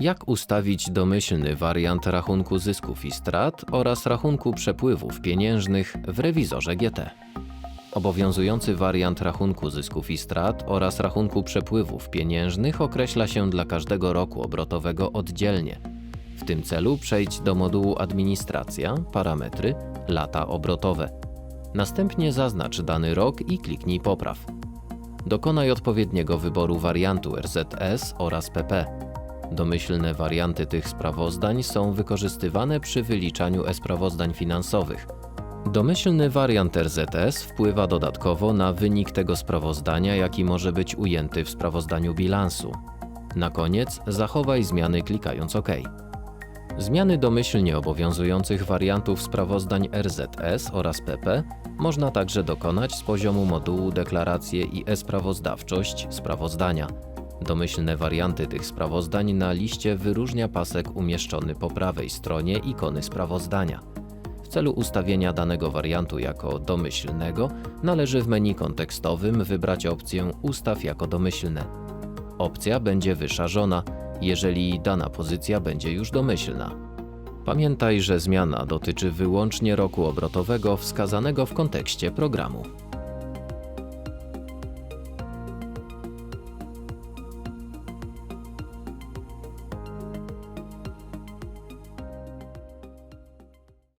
Jak ustawić domyślny wariant rachunku zysków i strat oraz rachunku przepływów pieniężnych w rewizorze GT? Obowiązujący wariant rachunku zysków i strat oraz rachunku przepływów pieniężnych określa się dla każdego roku obrotowego oddzielnie. W tym celu przejdź do modułu Administracja, Parametry, Lata obrotowe. Następnie zaznacz dany rok i kliknij Popraw. Dokonaj odpowiedniego wyboru wariantu RZS oraz PP. Domyślne warianty tych sprawozdań są wykorzystywane przy wyliczaniu e-sprawozdań finansowych. Domyślny wariant RZS wpływa dodatkowo na wynik tego sprawozdania, jaki może być ujęty w sprawozdaniu bilansu. Na koniec zachowaj zmiany klikając OK. Zmiany domyślnie obowiązujących wariantów sprawozdań RZS oraz PP można także dokonać z poziomu modułu Deklaracje i e-sprawozdawczość sprawozdania. Domyślne warianty tych sprawozdań na liście wyróżnia pasek umieszczony po prawej stronie ikony sprawozdania. W celu ustawienia danego wariantu jako domyślnego należy w menu kontekstowym wybrać opcję Ustaw jako domyślne. Opcja będzie wyszarzona, jeżeli dana pozycja będzie już domyślna. Pamiętaj, że zmiana dotyczy wyłącznie roku obrotowego wskazanego w kontekście programu.